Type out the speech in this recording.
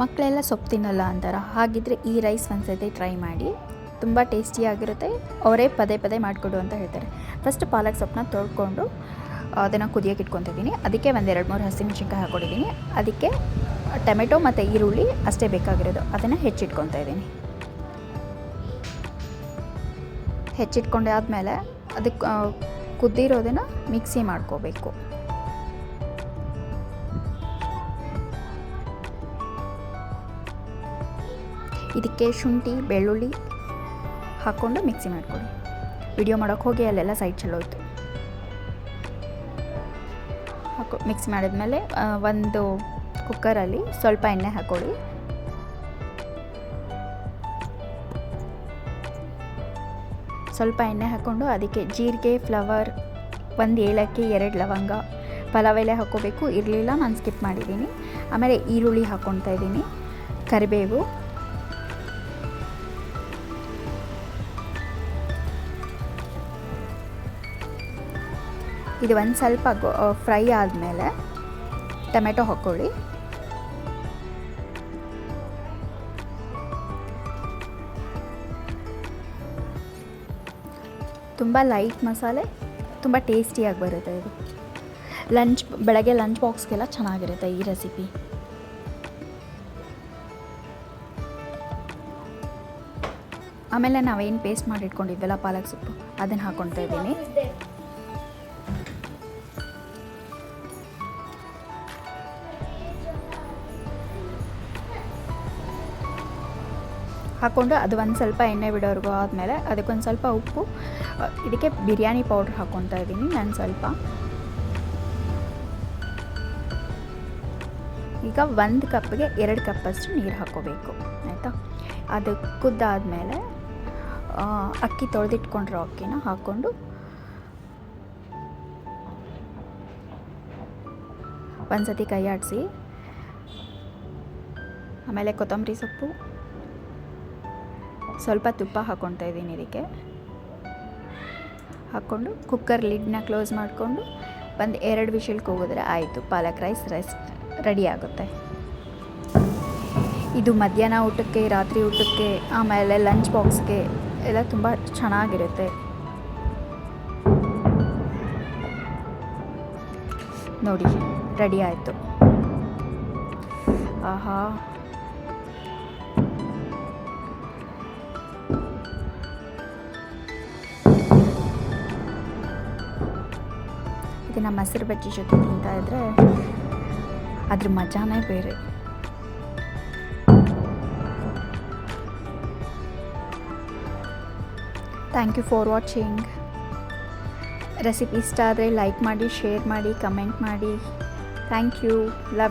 ಮಕ್ಕಳೆಲ್ಲ ಸೊಪ್ಪು ತಿನ್ನಲ್ಲ ಅಂತಾರ. ಹಾಗಿದ್ರೆ ಈ ರೈಸ್ ಒಂದ್ಸತಿ ಟ್ರೈ ಮಾಡಿ. ತುಂಬ ಟೇಸ್ಟಿಯಾಗಿರುತ್ತೆ ಅವರೇ ಪದೇ ಪದೇ ಮಾಡಿಕೊಡು ಅಂತ ಹೇಳ್ತಾರೆ. ಫಸ್ಟ್ ಪಾಲಕ್ ಸೊಪ್ಪನ್ನ ತೊಳ್ಕೊಂಡು, ಅದನ್ನು ಕುದಿಯೋಕೆ ಇಟ್ಕೊತಿದ್ದೀನಿ ಅದಕ್ಕೆ ಒಂದು ಎರಡು ಮೂರು ಹಸಿಮೆಣ್ಸಿನ್ಕಾಯಿ ಹಾಕ್ಕೊಂಡಿದ್ದೀನಿ ಅದಕ್ಕೆ ಟೊಮೆಟೊ ಮತ್ತು ಈರುಳ್ಳಿ ಅಷ್ಟೇ ಬೇಕಾಗಿರೋದು. ಅದನ್ನು ಹೆಚ್ಚಿಟ್ಕೊತಾ ಇದ್ದೀನಿ. ಹೆಚ್ಚಿಟ್ಕೊಂಡಾದ್ಮೇಲೆ ಅದಕ್ಕೆ ಕುದ್ದಿರೋದನ್ನು ಮಿಕ್ಸಿ ಮಾಡ್ಕೋಬೇಕು. ಇದಕ್ಕೆ ಶುಂಠಿ, ಬೆಳ್ಳುಳ್ಳಿ ಹಾಕ್ಕೊಂಡು ಮಿಕ್ಸಿ ಮಾಡ್ಕೊಳ್ಳಿ. ವಿಡಿಯೋ ಮಾಡೋಕ್ಕೆ ಹೋಗಿ ಅಲ್ಲೆಲ್ಲ ಸೈಡ್ ಚೆಲ್ಲೋಯ್ತು ಹಾಕೊ, ಮಿಕ್ಸ್ ಮಾಡಿದ್ಮೇಲೆ ಒಂದು ಕುಕ್ಕರಲ್ಲಿ ಸ್ವಲ್ಪ ಎಣ್ಣೆ ಹಾಕ್ಕೊಳ್ಳಿ. ಸ್ವಲ್ಪ ಎಣ್ಣೆ ಹಾಕ್ಕೊಂಡು ಅದಕ್ಕೆ ಜೀರಿಗೆ ಫ್ಲವರ್ ಒಂದು ಏಲಕ್ಕಿ, ಎರಡು ಲವಂಗ, ಪಲಾವ್ ಎಲೆ ಹಾಕ್ಕೋಬೇಕು. ಇರಲಿಲ್ಲ, ನಾನು ಸ್ಕಿಪ್ ಮಾಡಿದ್ದೀನಿ. ಆಮೇಲೆ ಈರುಳ್ಳಿ ಹಾಕ್ಕೊತಾ ಇದ್ದೀನಿ. ಕರಿಬೇವು. ಇದು ಒಂದು ಸ್ವಲ್ಪ ಫ್ರೈ ಆದಮೇಲೆ ಟೊಮೆಟೊ ಹಾಕ್ಕೊಳ್ಳಿ ತುಂಬ ಲೈಟ್ ಮಸಾಲೆ, ತುಂಬ ಟೇಸ್ಟಿಯಾಗಿ ಬರುತ್ತೆ ಇದು. ಲಂಚ್, ಬೆಳಗ್ಗೆ ಲಂಚ್ ಬಾಕ್ಸ್ಗೆಲ್ಲ ಚೆನ್ನಾಗಿರುತ್ತೆ ಈ ರೆಸಿಪಿ. ಆಮೇಲೆ ನಾವೇನು ಪೇಸ್ಟ್ ಮಾಡಿ ಇಟ್ಕೊಂಡಿದ್ವಲ್ಲ ಪಾಲಕ್ ಸೊಪ್ಪು, ಅದನ್ನು ಹಾಕ್ಕೊಳ್ತಾ ಇದ್ದೀನಿ ಹಾಕ್ಕೊಂಡು ಅದು ಒಂದು ಸ್ವಲ್ಪ ಎಣ್ಣೆ ಬಿಡೋರ್ಗು ಆದಮೇಲೆ ಅದಕ್ಕೊಂದು ಸ್ವಲ್ಪ ಉಪ್ಪು. ಇದಕ್ಕೆ ಬಿರಿಯಾನಿ ಪೌಡ್ರ್ ಹಾಕ್ಕೊತಾ ಇದ್ದೀನಿ ನಾನು ಸ್ವಲ್ಪ. ಈಗ ಒಂದು ಕಪ್ಗೆ ಎರಡು ಕಪ್ಪಷ್ಟು ನೀರು ಹಾಕ್ಕೋಬೇಕು ಆಯಿತಾ? ಅದು ಕುದ್ದಾದಮೇಲೆ ಅಕ್ಕಿ ತೊಳೆದಿಟ್ಕೊಂಡಿರೋ ಅಕ್ಕಿನ ಹಾಕ್ಕೊಂಡು ಒಂದು ಸತಿ ಕೈ ಆಡಿಸಿ ಆಮೇಲೆ ಕೊತ್ತಂಬರಿ ಸೊಪ್ಪು. ಸ್ವಲ್ಪ ತುಪ್ಪ ಹಾಕ್ಕೊತಾ ಇದ್ದೀನಿ ಇದಕ್ಕೆ. ಹಾಕ್ಕೊಂಡು ಕುಕ್ಕರ್ ಲಿಡ್ನ ಕ್ಲೋಸ್ ಮಾಡಿಕೊಂಡು ಒಂದು ಎರಡು ವಿಷಲ್ ಕೂಗಿದ್ರೆ ಆಯಿತು. ಪಾಲಕ್ ರೈಸ್ ರೈಸ್ ರೆಡಿ ಆಗುತ್ತೆ. ಇದು ಮಧ್ಯಾಹ್ನ ಊಟಕ್ಕೆ, ರಾತ್ರಿ ಊಟಕ್ಕೆ, ಆಮೇಲೆ ಲಂಚ್ ಬಾಕ್ಸ್ಗೆ ಎಲ್ಲ ತುಂಬ ಚೆನ್ನಾಗಿರುತ್ತೆ. ನೋಡಿ ರೆಡಿ ಆಯಿತು. ಆಹಾ. ಇದನ್ನು ಮೊಸರು ಬಜ್ಜಿ ಜೊತೆ ತಿಂತಾ ಇದ್ರೆ ಅದ್ರ ಮಜಾನೇ ಬೇರೆ. Thank you for watching recipe ಇಷ್ಟ ಆದರೆ ಲೈಕ್ ಮಾಡಿ ಶೇರ್ ಮಾಡಿ ಕಮೆಂಟ್ ಮಾಡಿ. Thank you love you